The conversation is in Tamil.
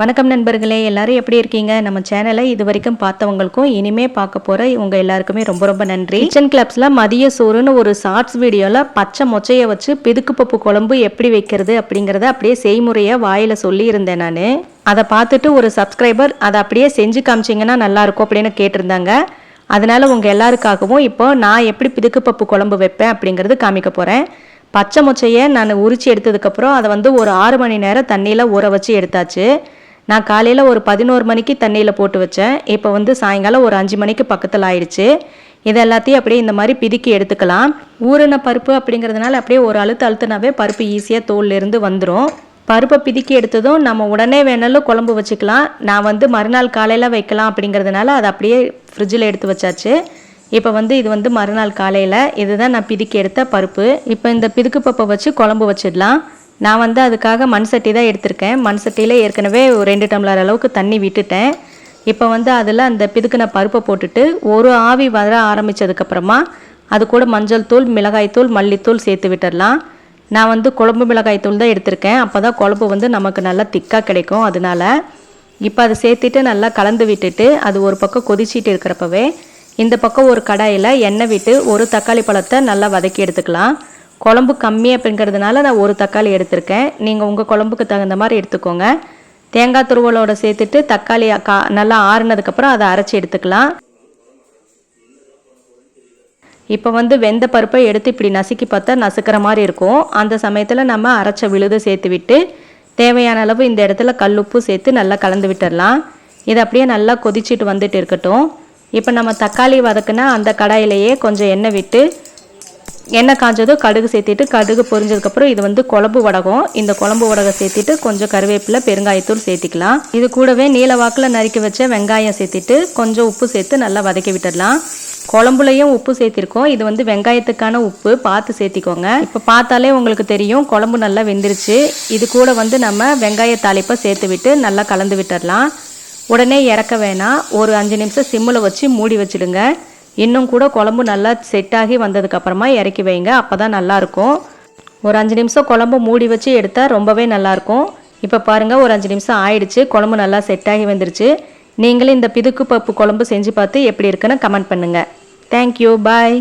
வணக்கம் நண்பர்களே எல்லாரும் எப்படி இருக்கீங்க? நம்ம சேனலை இது வரைக்கும் பார்த்தவங்களுக்கும் இனிமே பார்க்க போற இவங்க எல்லாருக்குமே ரொம்ப ரொம்ப நன்றி. கிச்சன் கிளப்ஸ்ல மதிய சோறுன்னு ஒரு ஷார்ட்ஸ் வீடியோல பச்சை மொச்சையை வச்சு பிதுக்கு பப்பு குழம்பு எப்படி வைக்கிறது அப்படிங்கறத அப்படியே செய்முறையை வாயில சொல்லி இருந்தேன் நான். அதை பார்த்துட்டு ஒரு சப்ஸ்கிரைபர் அதை அப்படியே செஞ்சு காமிச்சிங்கன்னா நல்லா இருக்கும் அப்படின்னு கேட்டிருந்தாங்க. அதனால உங்க எல்லாருக்காகவும் இப்போ நான் எப்படி பிதுக்கு பப்பு குழம்பு வைப்பேன் அப்படிங்கிறது காமிக்க போறேன். பச்சை மொச்சையை நான் உரிச்சு எடுத்ததுக்கப்புறம் அதை வந்து ஒரு ஆறு மணி நேரம் தண்ணியில் ஊற வச்சு எடுத்தாச்சு. நான் காலையில் ஒரு பதினோரு மணிக்கு தண்ணியில் போட்டு வச்சேன். இப்போ வந்து சாயங்காலம் ஒரு அஞ்சு மணிக்கு பக்கத்தில் ஆயிடுச்சு. இது எல்லாத்தையும் அப்படியே இந்த மாதிரி பிதுக்கி எடுத்துக்கலாம். ஊறின பருப்பு அப்படிங்கிறதுனால அப்படியே ஒரு அழுத்து அழுத்துனாவே பருப்பு ஈஸியாக தோல்லேருந்து வந்துடும் பருப்பை பிதுக்கி எடுத்ததும் நம்ம உடனே வேணாலும் குழம்பு வச்சுக்கலாம். நான் வந்து மறுநாள் காலையில் வைக்கலாம் அப்படிங்கிறதுனால அதை அப்படியே ஃப்ரிட்ஜில் எடுத்து வச்சாச்சு. இப்போ வந்து இது வந்து மறுநாள் காலையில். இதுதான் நான் பிதுக்கி எடுத்த பருப்பு. இப்போ இந்த பிதுக்கு பப்பை வச்சு குழம்பு வச்சிடலாம். நான் வந்து அதுக்காக மண் சட்டி தான் எடுத்திருக்கேன். மண் சட்டியில் ஏற்கனவே ஒரு ரெண்டு டம்ளர் அளவுக்கு தண்ணி விட்டுட்டேன். இப்போ வந்து அதில் அந்த பிதுக்கின பருப்பை போட்டுட்டு ஒரு ஆவி வர ஆரம்பித்ததுக்கப்புறமா அது கூட மஞ்சள் தூள் மிளகாய்த்தூள் மல்லித்தூள் சேர்த்து விட்டுடலாம். நான் வந்து குழம்பு மிளகாய் தூள் தான் எடுத்திருக்கேன். அப்போ தான் குழம்பு வந்து நமக்கு நல்லா திக்காக கிடைக்கும். அதனால இப்போ அதை சேர்த்துட்டு நல்லா கலந்து விட்டுட்டு அது ஒரு பக்கம் கொதிச்சிட்டு இருக்கிறப்பவே இந்த பக்கம் ஒரு கடாயில் எண்ணெய் விட்டு ஒரு தக்காளி பழத்தை நல்லா வதக்கி எடுத்துக்கலாம். குழம்பு கம்மி அப்படிங்கிறதுனால நான் ஒரு தக்காளி எடுத்திருக்கேன். நீங்கள் உங்கள் குழம்புக்கு தகுந்த மாதிரி எடுத்துக்கோங்க. தேங்காய் துருவலோட சேர்த்துட்டு தக்காளி கா நல்லா ஆறுனதுக்கப்புறம் அதை அரைச்சி எடுத்துக்கலாம். இப்போ வந்து வெந்த பருப்பை எடுத்து இப்படி நசுக்கி பார்த்தா நசுக்கிற மாதிரி இருக்கும். அந்த சமயத்தில் நம்ம அரைச்ச விழுது சேர்த்து விட்டு தேவையான அளவு இந்த இடத்துல கல்லுப்பு சேர்த்து நல்லா கலந்து விட்டுடலாம் இது அப்படியே நல்லா கொதிச்சிட்டு வந்துட்டு இருக்கட்டும். இப்போ நம்ம தக்காளி வதக்குனா அந்த கடாயிலேயே கொஞ்சம் எண்ணெய் விட்டு எண்ணெய் காஞ்சதும் கடுகு சேர்த்திட்டு கடுகு பொரிஞ்சதுக்கப்புறம் இது வந்து குழம்பு வடகம். இந்த குழம்பு வடகம் சேர்த்திட்டு கொஞ்சம் கருவேப்பிலை பெருங்காயத்தூள் சேர்த்திக்கலாம். இது கூடவே நீல வாக்கில் நறுக்கி வச்ச வெங்காயம் சேர்த்திட்டு கொஞ்சம் உப்பு சேர்த்து நல்லா வதக்கி விட்டுடலாம். குழம்புலையும் உப்பு சேர்த்திருக்கோம். இது வந்து வெங்காயத்துக்கான உப்பு பார்த்து சேர்த்திக்கோங்க. இப்போ பார்த்தாலே உங்களுக்கு தெரியும் குழம்பு நல்லா வெந்துருச்சு. இது கூட வந்து நம்ம வெங்காய தாளிப்பை சேர்த்து விட்டு நல்லா கலந்து விட்டுடலாம். உடனே இறக்க வேணாம். ஒரு அஞ்சு நிமிஷம் சிம்மில் வச்சு மூடி வச்சுடுங்க. இன்னும் கூட குழம்பு நல்லா செட் ஆகி வந்ததுக்கப்புறமா இறக்கி வைங்க. அப்போ தான் நல்லாயிருக்கும். ஒரு அஞ்சு நிமிஷம் குழம்பு மூடி வச்சு எடுத்தால் ரொம்பவே நல்லாயிருக்கும். இப்போ பாருங்கள் ஒரு அஞ்சு நிமிஷம் ஆயிடுச்சு. குழம்பு நல்லா செட் ஆகி வந்துருச்சு. நீங்களும் இந்த பிதுக்கு பப்பு குழம்பு செஞ்சு பார்த்து எப்படி இருக்குன்னு கமெண்ட் பண்ணுங்கள் தேங்க்யூ பாய்